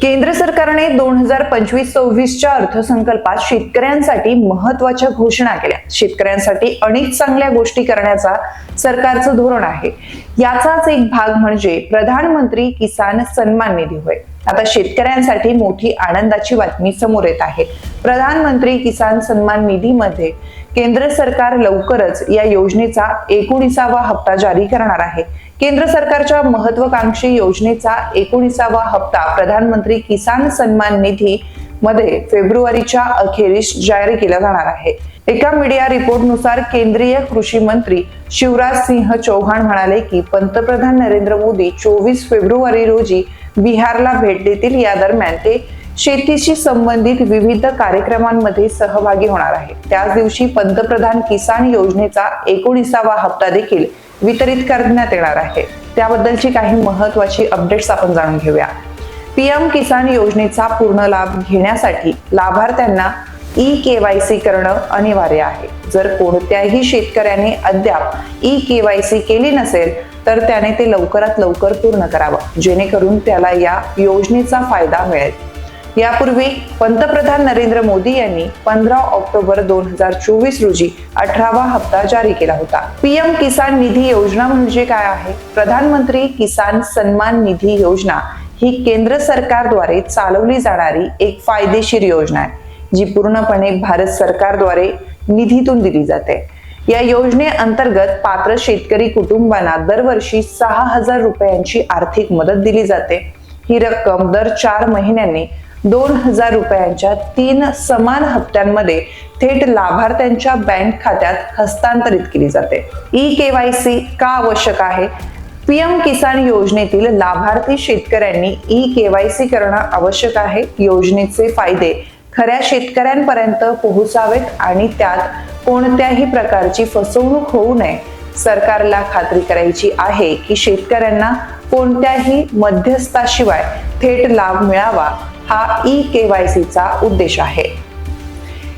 केंद्र सरकारने दोन हजार पंचवीस सव्वीसच्या अर्थसंकल्पात शेतकऱ्यांसाठी महत्त्वाच्या घोषणा केल्या. शेतकऱ्यांसाठी अनेक चांगल्या गोष्टी करण्याचा सरकारचं धोरण आहे. याचाच एक भाग म्हणजे प्रधानमंत्री किसान सन्मान निधी होय. आता शेतकऱ्यांसाठी मोठी आनंदाची बातमी समोर येत आहे. प्रधानमंत्री किसान सन्मान निधीमध्ये केंद्र सरकार लवकरच या योजनेचा एकोणीसावा हप्ता जारी करणार आहे. केंद्र सरकारच्या महत्वाकांक्षी योजनेचा एकोणीसावा हप्ता प्रधानमंत्री किसान सन्मान निधी मध्ये फेब्रुवारीच्या अखेरीस जाहीर केला जाणार आहे. एका मीडिया रिपोर्टनुसार केंद्रीय कृषी मंत्री शिवराज सिंह चौहान म्हणाले की पंतप्रधान नरेंद्र मोदी चोवीस फेब्रुवारी रोजी बिहारला भेट देतील. या दरम्यान ते शेतीशी संबंधित विविध कार्यक्रमांमध्ये सहभागी होणार आहे त्याच दिवशी पंतप्रधान किसान योजनेचा एकोणीसावा हप्ता देखील वितरित करण्यात येणार आहे. त्याबद्दलची काही महत्वाची अपडेट्स आपण जाणून घेऊया. पीएम किसान योजनेचा पूर्ण लाभ घेण्यासाठी लाभार्थ्यांना ई केवायसी करणं अनिवार्य आहे. जर कोणत्याही शेतकऱ्याने अद्याप ई केवायसी केली नसेल तर त्याने ते लवकरात लवकर पूर्ण करावं. जेणेकरून त्याला या योजनेचा फायदा मिळेल. यापूर्वी पंतप्रधान नरेंद्र मोदी यांनी पंधरा ऑक्टोबर दोन हजार चोवीस रोजी अठरावा हप्ता जारी केला होता. पीएम किसान निधी योजना म्हणजे काय आहे? प्रधानमंत्री किसान सन्मान निधी योजना ही केंद्र सरकारद्वारे चालवली जाणारी एक फायदेशीर योजना आहे जी पूर्णपणे भारत सरकारद्वारे निधीतून दिली जाते. या योजनेअंतर्गत पात्र शेतकरी कुटुंबांना दरवर्षी सहा हजार रुपयांची आर्थिक मदत दिली जाते. ही रक्कम दर चार महिन्यांनी दोन हजार रुपयांच्या तीन समान हप्त्यांमध्ये थेट लाभार्थ्यांच्या बँक खात्यात हस्तांतरित केली जाते. ई केवायसी का आवश्यक आहे? पीएम किसान योजनेतील लाभार्थी शेतकऱ्यांनी ई केवायसी करणं आवश्यक आहे. योजनेचे फायदे खऱ्या शेतकऱ्यांपर्यंत पोहोचावेत आणि त्यात कोणत्याही प्रकारची फसवणूक होऊ नये. सरकारला खात्री करायची आहे की शेतकऱ्यांना कोणत्याही मध्यस्थाशिवाय थेट लाभ मिळावा. हा ई केवायसीचा उद्देश आहे.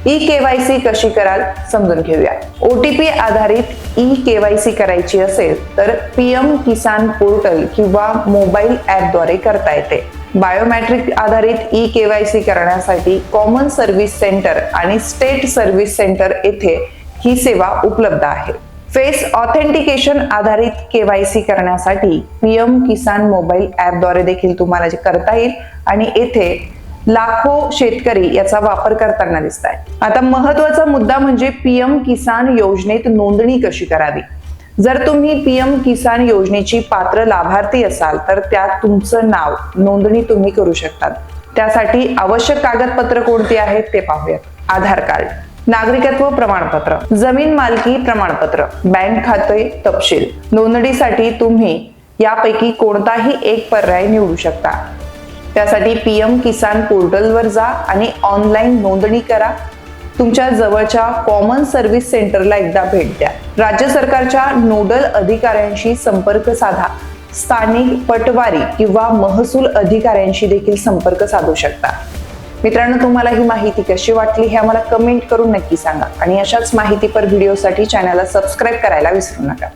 ई केवायसी कशी कराल? समजून घेऊया. ओ टी पी आधारित ई केवायसी करायची असेल तर पी एम किसान पोर्टल किंवा मोबाईल ॲपद्वारे करता येते. बायोमॅट्रिक आधारित ई केवायसी करण्यासाठी कॉमन सर्व्हिस सेंटर आणि स्टेट सर्व्हिस सेंटर येथे ही सेवा उपलब्ध आहे. फेस ऑथेंटिकेशन आधारित केवायसी करण्यासाठी पीएम किसान मोबाईल ऍपद्वारे देखील तुम्हाला जे करता येईल आणि येथे लाखो शेतकरी याचा वापर करताना दिसत आहे आता महत्त्वाचा मुद्दा म्हणजे पीएम किसान योजनेत नोंदणी कशी करावी? जर तुम्ही पीएम किसान योजनेची पात्र लाभार्थी असाल तर त्यात तुमचं नाव नोंदणी तुम्ही करू शकतात. त्यासाठी आवश्यक कागदपत्र कोणती आहेत ते पाहूयात. आधार कार्ड. नागरिकत्व प्रमाणपत्र जमीन मालकी प्रमाणपत्र बँक खाते तपशील नोंदणीसाठी तुम्ही यापैकी कोणताही एक पर्याय निवडू शकता. त्यासाठी पी एम किसान पोर्टलवर जा आणि ऑनलाईन नोंदणी करा. तुमच्या जवळच्या कॉमन सर्व्हिस सेंटरला एकदा भेट द्या. राज्य सरकारच्या नोडल अधिकाऱ्यांशी संपर्क साधा. स्थानिक पटवारी किंवा महसूल अधिकाऱ्यांशी देखील संपर्क साधू शकता. मित्रांनो तुम्हाला ही माहिती कशी वाटली हे आम्हाला कमेंट करून नक्की सांगा. आणि अशाच माहितीपर व्हिडिओसाठी चॅनलला सबस्क्राईब करायला विसरू नका.